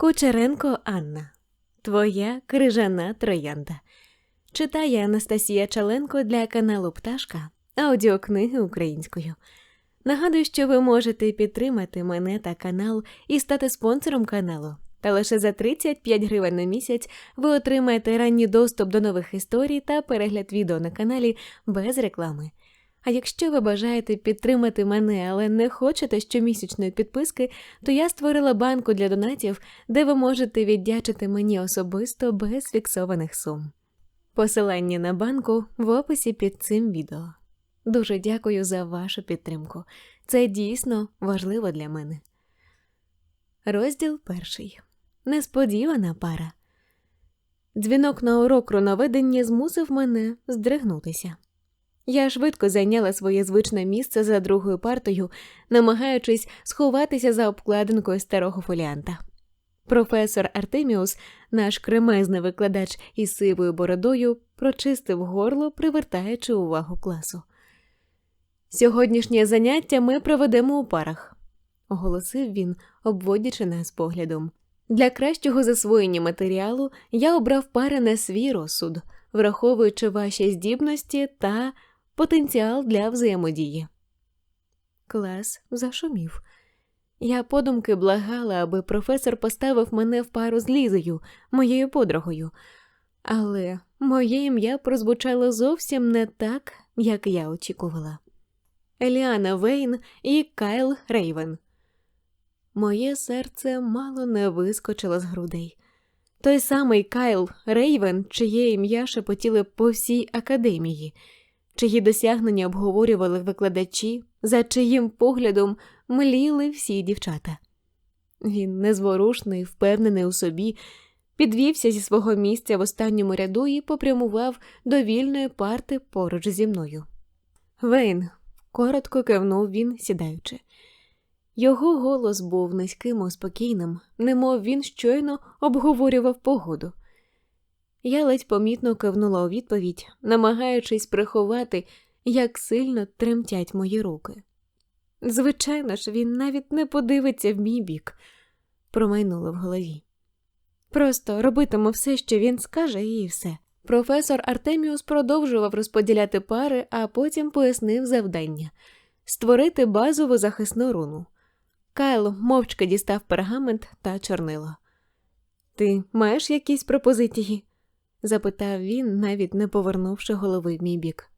Кучеренко Анна. Твоя крижана троянда. Читає Анастасія Чаленко для каналу Пташка аудіокниги українською. Нагадую, що ви можете підтримати мене та канал і стати спонсором каналу. Та лише за 35 гривень на місяць ви отримаєте ранній доступ до нових історій та перегляд відео на каналі без реклами. А якщо ви бажаєте підтримати мене, але не хочете щомісячної підписки, то я створила банку для донатів, де ви можете віддячити мені особисто без фіксованих сум. Посилання на банку в описі під цим відео. Дуже дякую за вашу підтримку. Це дійсно важливо для мене. Розділ перший. Несподівана пара. Дзвінок на урок руноведення змусив мене здригнутися. Я швидко зайняла своє звичне місце за другою партою, намагаючись сховатися за обкладинкою старого фоліанта. Професор Артеміус, наш кремезний викладач із сивою бородою, прочистив горло, привертаючи увагу класу. Сьогоднішнє заняття ми проведемо у парах, оголосив він, обводячи нас поглядом. Для кращого засвоєння матеріалу я обрав пари на свій розсуд, враховуючи ваші здібності та потенціал для взаємодії. Клас зашумів. Я подумки благала, аби професор поставив мене в пару з Лізою, моєю подругою, але моє ім'я прозвучало зовсім не так, як я очікувала. Еліана Вейн і Кайл Рейвен. Моє серце мало не вискочило з грудей. Той самий Кайл Рейвен, чиє ім'я шепотіли по всій академії, чиї досягнення обговорювали викладачі, за чиїм поглядом мліли всі дівчата. Він незворушний, впевнений у собі, підвівся зі свого місця в останньому ряду і попрямував до вільної парти поруч зі мною. Вейн, коротко кивнув він, сідаючи. Його голос був низьким спокійним, немов він щойно обговорював погоду. Я ледь помітно кивнула у відповідь, намагаючись приховати, як сильно тремтять мої руки. Звичайно ж, він навіть не подивиться в мій бік, промайнуло в голові. Просто робитиму все, що він скаже, і все. Професор Артеміус продовжував розподіляти пари, а потім пояснив завдання створити базову захисну руну. Кайл мовчки дістав пергамент та чорнило. Ти маєш якісь пропозиції? Запитав він, навіть не повернувши голови в мій бік.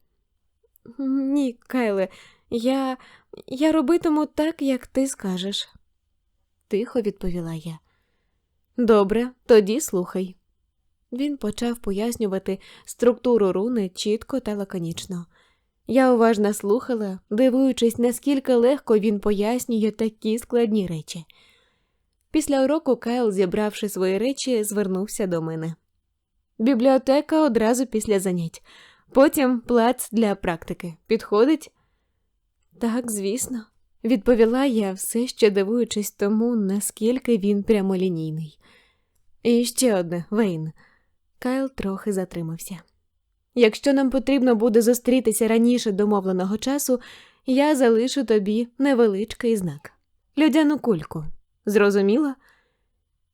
Ні, Кайле, я я робитиму так, як ти скажеш, тихо відповіла я. Добре, тоді слухай. Він почав пояснювати структуру руни чітко та лаконічно. Я уважно слухала, дивуючись, наскільки легко він пояснює такі складні речі. Після уроку Кайл, зібравши свої речі, звернувся до мене. Бібліотека одразу після занять, потім плац для практики. Підходить? Так, звісно, відповіла я, все ще дивуючись тому, наскільки він прямолінійний. І ще одне, Вейн. Кайл трохи затримався. Якщо нам потрібно буде зустрітися раніше домовленого часу, я залишу тобі невеличкий знак. Людяну кульку. Зрозуміла?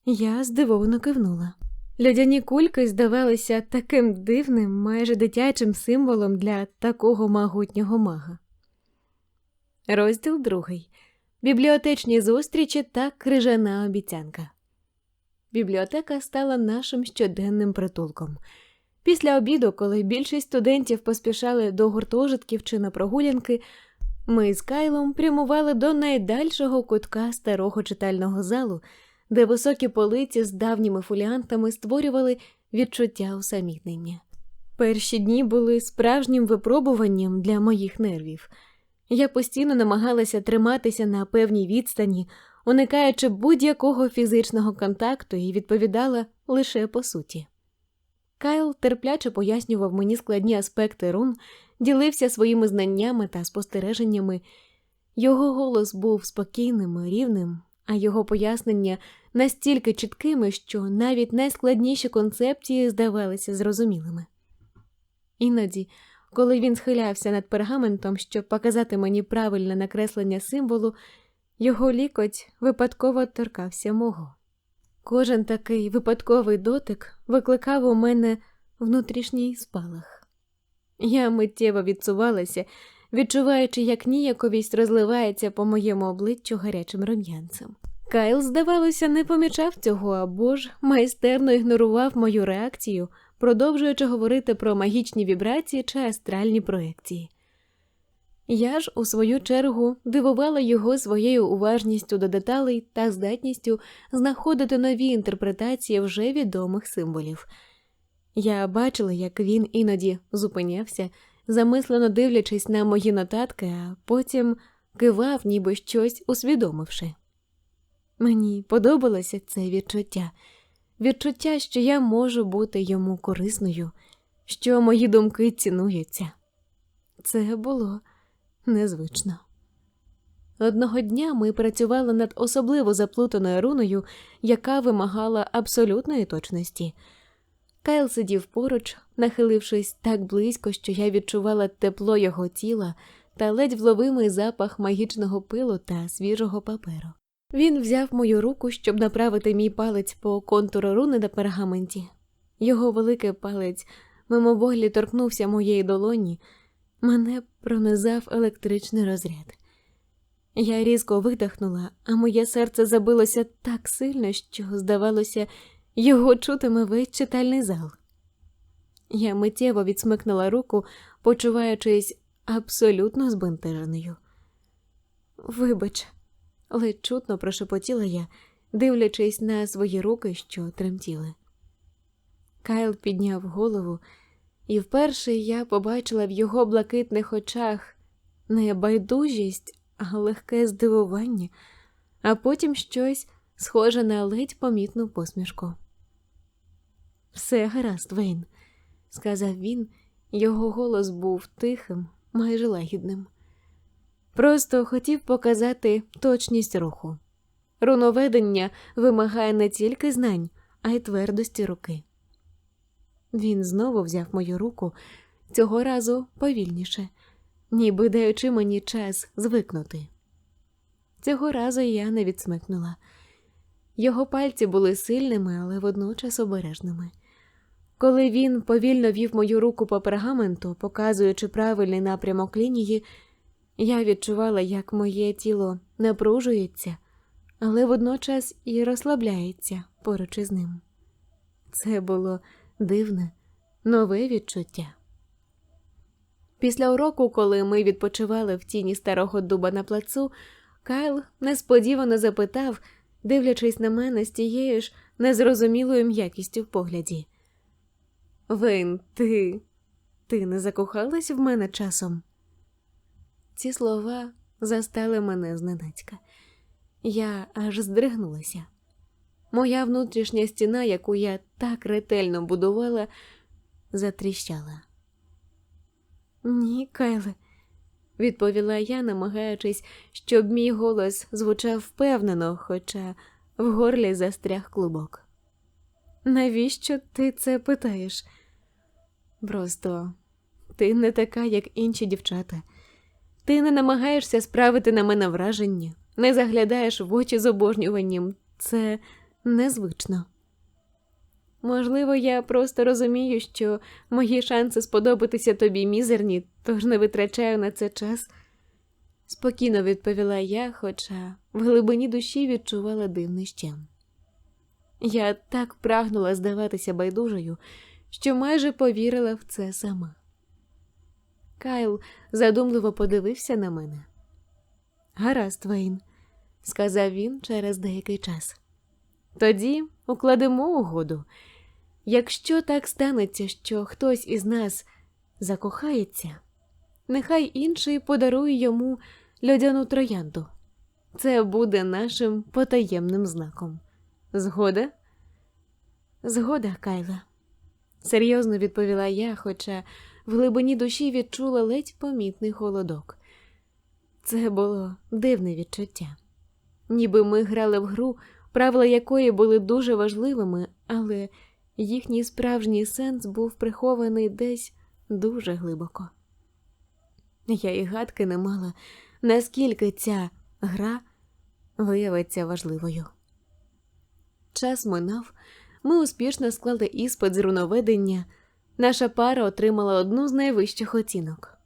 Я здивовано кивнула. Льодяні кульки здавалися таким дивним, майже дитячим символом для такого могутнього мага. Розділ другий. Бібліотечні зустрічі та крижана обіцянка. Бібліотека стала нашим щоденним притулком. Після обіду, коли більшість студентів поспішали до гуртожитків чи на прогулянки, ми з Кайлом прямували до найдальшого кутка старого читального залу, де високі полиці з давніми фоліантами створювали відчуття усамітнення. Перші дні були справжнім випробуванням для моїх нервів. Я постійно намагалася триматися на певній відстані, уникаючи будь-якого фізичного контакту і відповідала лише по суті. Кайл терпляче пояснював мені складні аспекти рун, ділився своїми знаннями та спостереженнями. Його голос був спокійним і рівним, а його пояснення настільки чіткими, що навіть найскладніші концепції здавалися зрозумілими. Іноді, коли він схилявся над пергаментом, щоб показати мені правильне накреслення символу, його лікоть випадково торкався мого. Кожен такий випадковий дотик викликав у мене внутрішній спалах. Я миттєво відсувалася, відчуваючи, як ніяковість розливається по моєму обличчю гарячим рум'янцем. Кайл, здавалося, не помічав цього або ж майстерно ігнорував мою реакцію, продовжуючи говорити про магічні вібрації чи астральні проекції. Я ж, у свою чергу, дивувала його своєю уважністю до деталей та здатністю знаходити нові інтерпретації вже відомих символів. Я бачила, як він іноді зупинявся, замислено дивлячись на мої нотатки, а потім кивав, ніби щось усвідомивши. Мені подобалося це відчуття, відчуття, що я можу бути йому корисною, що мої думки цінуються. Це було незвично. Одного дня ми працювали над особливо заплутаною руною, яка вимагала абсолютної точності. Кайл сидів поруч, нахилившись так близько, що я відчувала тепло його тіла та ледь вловимий запах магічного пилу та свіжого паперу. Він взяв мою руку, щоб направити мій палець по контуру руни на пергаменті. Його великий палець мимоволі торкнувся моєї долоні, мене пронизав електричний розряд. Я різко видихнула, а моє серце забилося так сильно, що, здавалося, його чутиме весь читальний зал. Я миттєво відсмикнула руку, почуваючись абсолютно збентеженою. Вибач, ледь чутно прошепотіла я, дивлячись на свої руки, що тремтіли. Кайл підняв голову, і вперше я побачила в його блакитних очах не байдужість, а легке здивування, а потім щось схоже на ледь помітну посмішку. Все гаразд, Вейн, сказав він, його голос був тихим, майже лагідним. Просто хотів показати точність руху. Руноведення вимагає не тільки знань, а й твердості руки. Він знову взяв мою руку, цього разу повільніше, ніби даючи мені час звикнути. Цього разу я не відсмикнула. Його пальці були сильними, але водночас обережними. Коли він повільно вів мою руку по пергаменту, показуючи правильний напрямок лінії, я відчувала, як моє тіло напружується, але водночас і розслабляється поруч із ним. Це було дивне, нове відчуття. Після уроку, коли ми відпочивали в тіні старого дуба на плацу, Кайл несподівано запитав, дивлячись на мене з тією ж незрозумілою м'якістю в погляді. Вейн, ти. ти не закохалась в мене часом? Ці слова застали мене зненацька. Я аж здригнулася. Моя внутрішня стіна, яку я так ретельно будувала, затріщала. Ні, Кайле, відповіла я, намагаючись, щоб мій голос звучав впевнено, хоча в горлі застряг клубок. Навіщо ти це питаєш? Просто ти не така, як інші дівчата. Ти не намагаєшся справити на мене враження, не заглядаєш в очі з обожнюванням. Це незвично. Можливо, я просто розумію, що мої шанси сподобатися тобі мізерні, тож не витрачаю на це час. Спокійно відповіла я, хоча в глибині душі відчувала дивний щем. Я так прагнула здаватися байдужою, що майже повірила в це сама. Кайл задумливо подивився на мене. Гаразд, Вейн, сказав він через деякий час. Тоді укладемо угоду. Якщо так станеться, що хтось із нас закохається, нехай інший подарує йому льодяну троянду. Це буде нашим потаємним знаком. Згода? Згода, Кайла, серйозно відповіла я, хоча в глибині душі відчула ледь помітний холодок. Це було дивне відчуття, ніби ми грали в гру, правила якої були дуже важливими, але їхній справжній сенс був прихований десь дуже глибоко. Я і гадки не мала, наскільки ця гра виявиться важливою. Час минав, ми успішно склали іспит з руноведення. Наша пара отримала одну з найвищих оцінок.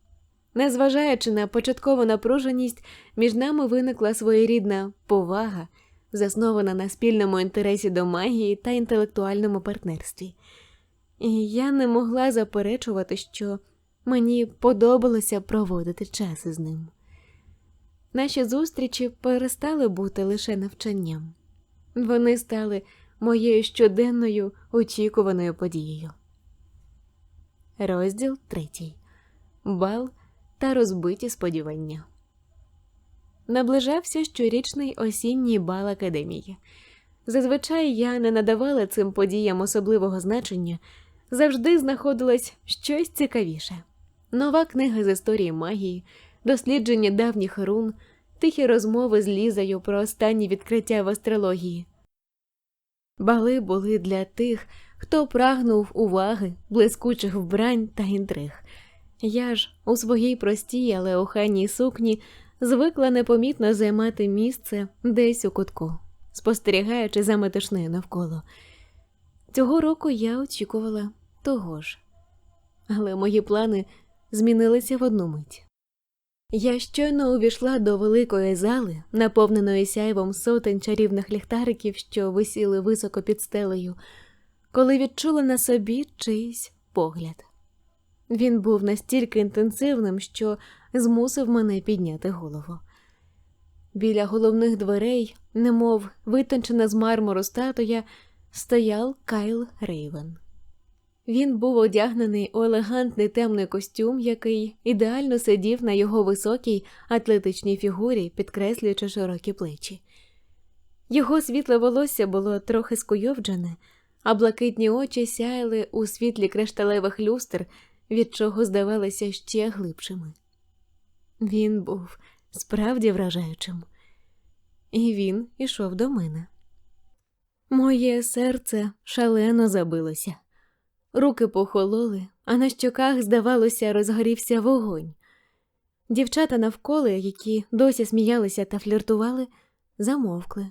Незважаючи на початкову напруженість, між нами виникла своєрідна повага, заснована на спільному інтересі до магії та інтелектуальному партнерстві. І я не могла заперечувати, що мені подобалося проводити час із ним. Наші зустрічі перестали бути лише навчанням, вони стали моєю щоденною очікуваною подією. Розділ третій. Бал та розбиті сподівання. Наближався щорічний осінній бал академії. Зазвичай я не надавала цим подіям особливого значення, завжди знаходилось щось цікавіше. Нова книга з історії магії, дослідження давніх рун, тихі розмови з Лізою про останні відкриття в астрології. Бали були для тих, хто прагнув уваги, блискучих вбрань та інтриг. Я ж у своїй простій, але охайній сукні звикла непомітно займати місце десь у кутку, спостерігаючи за метушнею навколо. Цього року я очікувала того ж, але мої плани змінилися в одну мить. Я щойно увійшла до великої зали, наповненої сяйвом сотень чарівних ліхтариків, що висіли високо під стелею, коли відчула на собі чийсь погляд. Він був настільки інтенсивним, що змусив мене підняти голову. Біля головних дверей, немов витончена з мармуру статуя, стояв Кайл Рейвен. Він був одягнений у елегантний темний костюм, який ідеально сидів на його високій атлетичній фігурі, підкреслюючи широкі плечі. Його світле волосся було трохи скуйовджене, а блакитні очі сяяли у світлі кришталевих люстр, від чого здавалися ще глибшими. Він був справді вражаючим, і він ішов до мене. Моє серце шалено забилося. Руки похололи, а на щоках, здавалося, розгорівся вогонь. Дівчата навколо, які досі сміялися та фліртували, замовкли,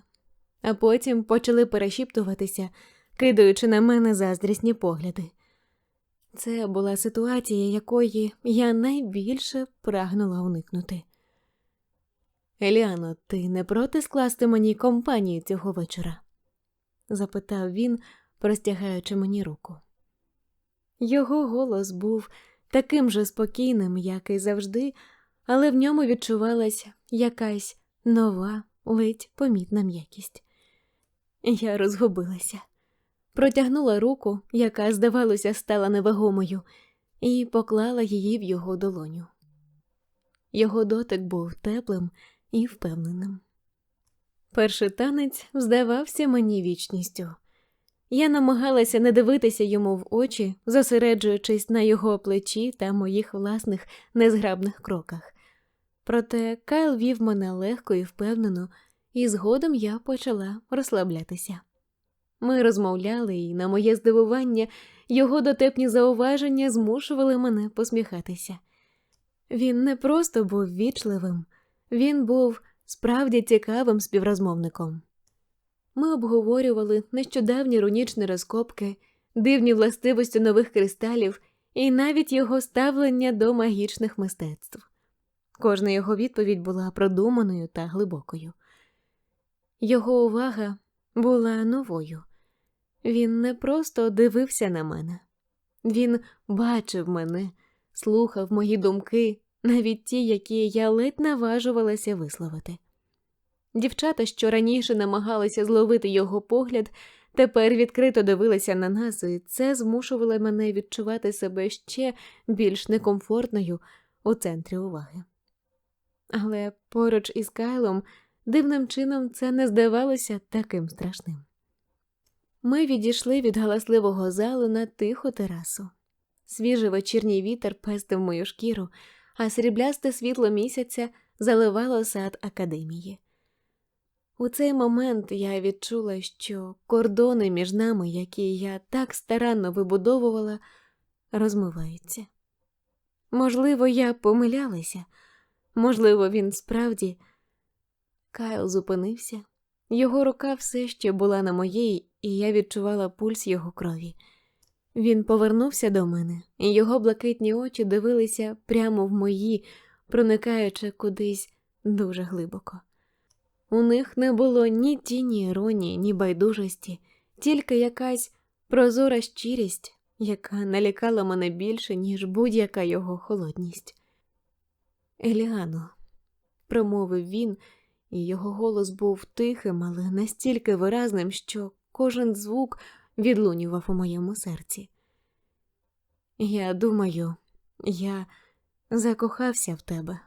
а потім почали перешіптуватися, кидаючи на мене заздрісні погляди. Це була ситуація, якої я найбільше прагнула уникнути. Еліано, ти не проти скласти мені компанію цього вечора? запитав він, простягаючи мені руку. Його голос був таким же спокійним, як і завжди, але в ньому відчувалась якась нова, ледь помітна м'якість. Я розгубилася, протягнула руку, яка, здавалося, стала невагомою, і поклала її в його долоню. Його дотик був теплим і впевненим. Перший танець здавався мені вічністю. Я намагалася не дивитися йому в очі, зосереджуючись на його плечі та моїх власних незграбних кроках. Проте Кайл вів мене легко і впевнено, і згодом я почала розслаблятися. Ми розмовляли, і, на моє здивування, його дотепні зауваження змушували мене посміхатися. Він не просто був вічливим, він був справді цікавим співрозмовником. Ми обговорювали нещодавні рунічні розкопки, дивні властивості нових кристалів і навіть його ставлення до магічних мистецтв. Кожна його відповідь була продуманою та глибокою. Його увага була новою. Він не просто дивився на мене, він бачив мене, слухав мої думки, навіть ті, які я ледь наважувалася висловити. Дівчата, що раніше намагалися зловити його погляд, тепер відкрито дивилися на нас, і це змушувало мене відчувати себе ще більш некомфортною у центрі уваги. Але поруч із Кайлом дивним чином це не здавалося таким страшним. Ми відійшли від галасливого залу на тиху терасу. Свіжий вечірній вітер пестив мою шкіру, а сріблясте світло місяця заливало сад академії. У цей момент я відчула, що кордони між нами, які я так старанно вибудовувала, розмиваються. Можливо, я помилялася, можливо, він справді. Кайл зупинився, Його рука все ще була на моїй, і я відчувала пульс його крові. Він повернувся до мене, і його блакитні очі дивилися прямо в мої, проникаючи кудись дуже глибоко. У них не було ні тіні іронії, ні байдужості, тільки якась прозора щирість, яка налякала мене більше, ніж будь-яка його холодність. Еліано, промовив він, і його голос був тихим, але настільки виразним, що кожен звук відлунював у моєму серці. Я думаю, я закохався в тебе.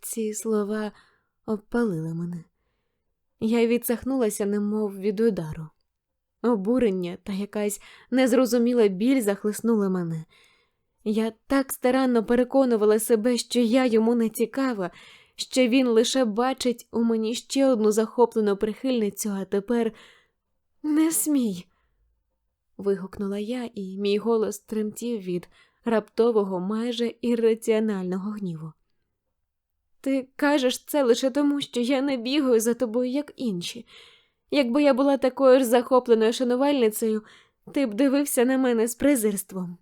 Ці слова обпалили мене. Я відсахнулася, немов від удару. Обурення та якась незрозуміла біль захлиснули мене. Я так старанно переконувала себе, що я йому не цікава, що він лише бачить у мені ще одну захоплену прихильницю, а тепер не смій. вигукнула я, і мій голос тремтів від раптового, майже ірраціонального гніву. Ти кажеш це лише тому, що я не бігаю за тобою, як інші. Якби я була такою ж захопленою шанувальницею, ти б дивився на мене з презирством.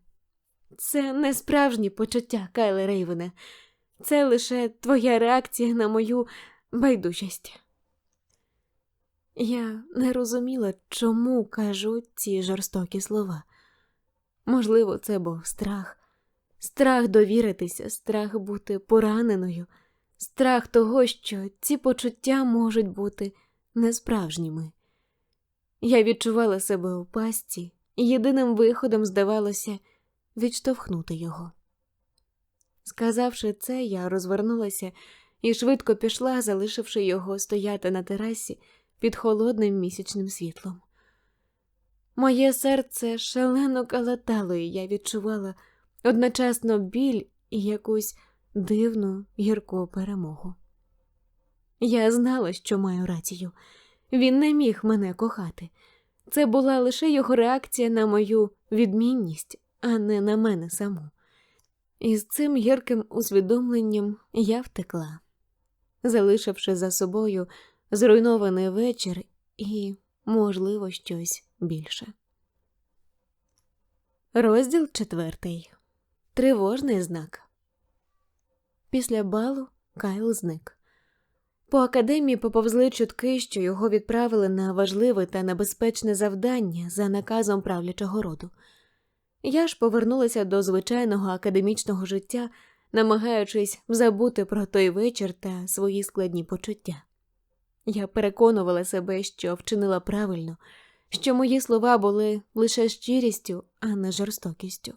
Це не справжні почуття, Кайле Рейвене, це лише твоя реакція на мою байдужість. Я не розуміла, чому кажу ці жорстокі слова. Можливо, це був страх, страх довіритися, страх бути пораненою, страх того, що ці почуття можуть бути несправжніми. Я відчувала себе у пастці, і єдиним виходом здавалося відштовхнути його. Сказавши це, я розвернулася і швидко пішла, залишивши його стояти на терасі під холодним місячним світлом. Моє серце шалено калатало, і я відчувала одночасно біль і якусь дивну гірку перемогу. Я знала, що маю рацію. Він не міг мене кохати. Це була лише його реакція на мою відмінність, а не на мене саму. І з цим гірким усвідомленням я втекла, залишивши за собою зруйнований вечір і, можливо, щось більше. Розділ четвертий. Тривожний знак. Після балу Кайл зник. По академії поповзли чутки, що його відправили на важливе та небезпечне завдання за наказом правлячого роду. Я ж повернулася до звичайного академічного життя, намагаючись забути про той вечір та свої складні почуття. Я переконувала себе, що вчинила правильно, що мої слова були лише щирістю, а не жорстокістю.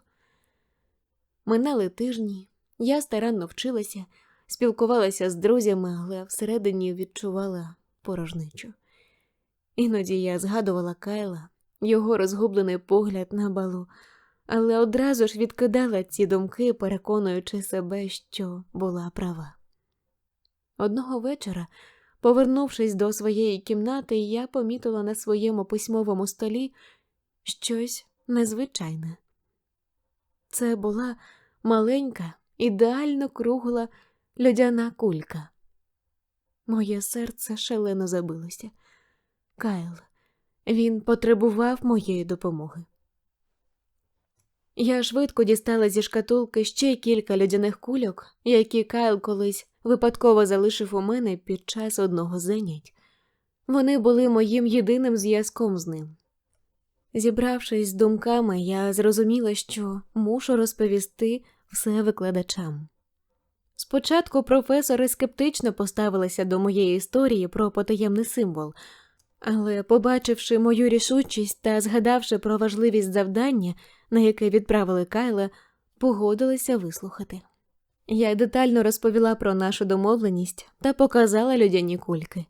Минали тижні, я старанно вчилася, спілкувалася з друзями, але всередині відчувала порожничу. Іноді я згадувала Кайла, його розгублений погляд на балу, але одразу ж відкидала ці думки, переконуючи себе, що була права. Одного вечора. Повернувшись до своєї кімнати, я помітила на своєму письмовому столі щось незвичайне. Це була маленька, ідеально кругла льодяна кулька. Моє серце шалено забилося. Кайл, він потребував моєї допомоги. Я швидко дістала зі шкатулки ще кілька льодяних кульок, які Кайл колись випадково залишив у мене під час одного занять. Вони були моїм єдиним зв'язком з ним. Зібравшись з думками, я зрозуміла, що мушу розповісти все викладачам. Спочатку професори скептично поставилися до моєї історії про потаємний символ, але, побачивши мою рішучість та згадавши про важливість завдання, на яке відправили Кайла, погодилися вислухати. Я детально розповіла про нашу домовленість та показала людяні кульки.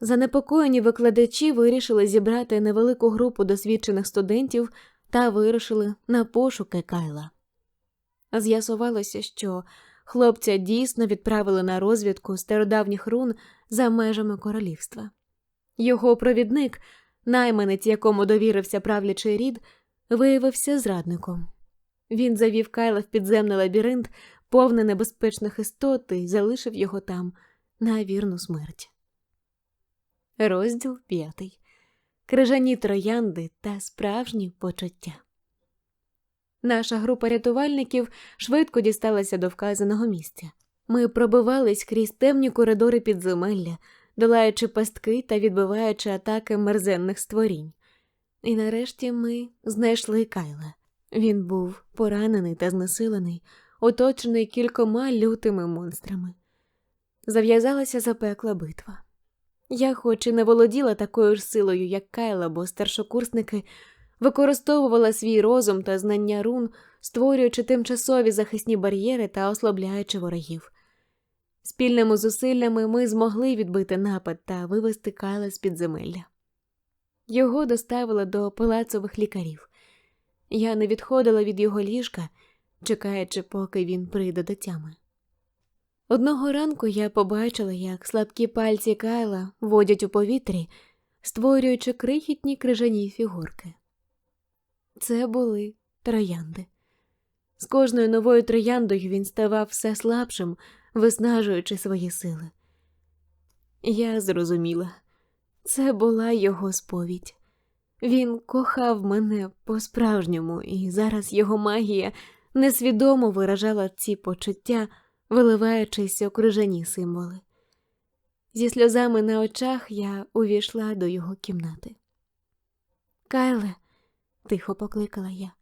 Занепокоєні викладачі вирішили зібрати невелику групу досвідчених студентів та вирушили на пошуки Кайла. З'ясувалося, що хлопця дійсно відправили на розвідку стародавніх рун за межами королівства. Його провідник, найманець, якому довірився правлячий рід, виявився зрадником. Він завів Кайла в підземний лабіринт, повний небезпечних істот, і залишив його там на вірну смерть. Розділ п'ятий. Крижані троянди та справжні почуття. Наша група рятувальників швидко дісталася до вказаного місця. Ми пробивались крізь темні коридори підземелля, долаючи пастки та відбиваючи атаки мерзенних створінь. І нарешті ми знайшли Кайла. Він був поранений та знесилений, оточений кількома лютими монстрами. Зав'язалася запекла битва. Я, хоч і не володіла такою ж силою, як Кайла, бо старшокурсники використовувала свій розум та знання рун, створюючи тимчасові захисні бар'єри та ослабляючи ворогів. Спільними зусиллями ми змогли відбити напад та вивести Кайла з підземелля. Його доставили до палацових лікарів. Я не відходила від його ліжка, чекаючи, поки він прийде до тями. Одного ранку я побачила, як слабкі пальці Кайла водять у повітрі, створюючи крихітні крижані фігурки. Це були троянди. З кожною новою трояндою він ставав все слабшим, виснажуючи свої сили. Я зрозуміла, це була його сповідь. Він кохав мене по-справжньому, і зараз його магія несвідомо виражала ці почуття, виливаючись у крижані символи. Зі сльозами на очах я увійшла до його кімнати. Кайле, тихо покликала я.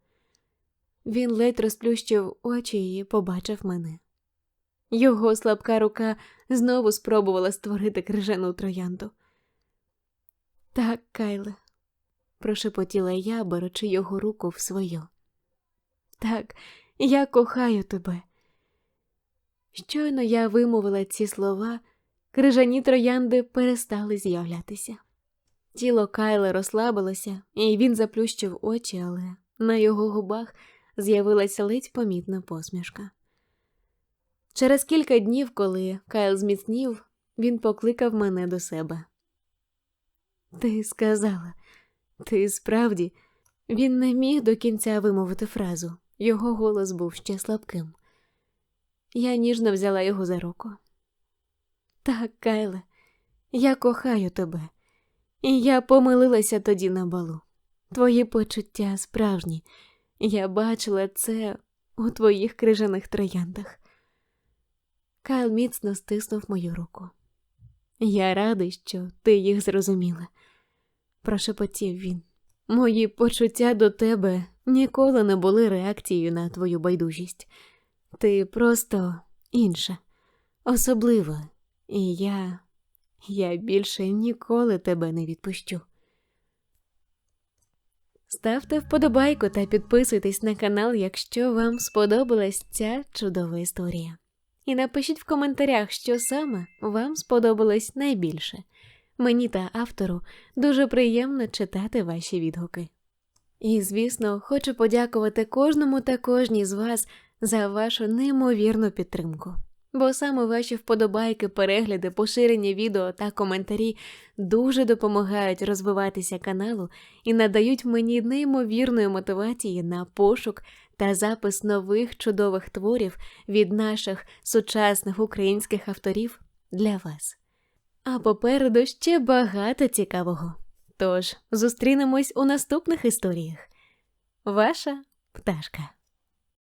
Він ледь розплющив очі і побачив мене. Його слабка рука знову спробувала створити крижану троянду. Так, Кайле, прошепотіла я, беручи його руку в свою. Так, я кохаю тебе. Щойно я вимовила ці слова, крижані троянди перестали з'являтися. Тіло Кайла розслабилося, і він заплющив очі, але на його губах з'явилася ледь помітна посмішка. Через кілька днів, коли Кайл зміцнів, він покликав мене до себе. Ти сказала, ти справді, він не міг до кінця вимовити фразу, його голос був ще слабким. Я ніжно взяла його за руку. Так, Кайле, я кохаю тебе, і я помилилася тоді на балу. Твої почуття справжні. Я бачила це у твоїх крижаних трояндах. Кайл міцно стиснув мою руку. Я радий, що ти їх зрозуміла, прошепотів він. Мої почуття до тебе ніколи не були реакцією на твою байдужість. Ти просто інша, особлива, і я, я більше ніколи тебе не відпущу. Ставте вподобайку та підписуйтесь на канал, якщо вам сподобалась ця чудова історія. І напишіть в коментарях, що саме вам сподобалось найбільше. Мені та автору дуже приємно читати ваші відгуки. І, звісно, хочу подякувати кожному та кожній з вас за вашу неймовірну підтримку. Бо саме ваші вподобайки, перегляди, поширення відео та коментарі дуже допомагають розвиватися каналу і надають мені неймовірної мотивації на пошук та запис нових чудових творів від наших сучасних українських авторів для вас. А попереду ще багато цікавого. Тож зустрінемось у наступних історіях. Ваша пташка.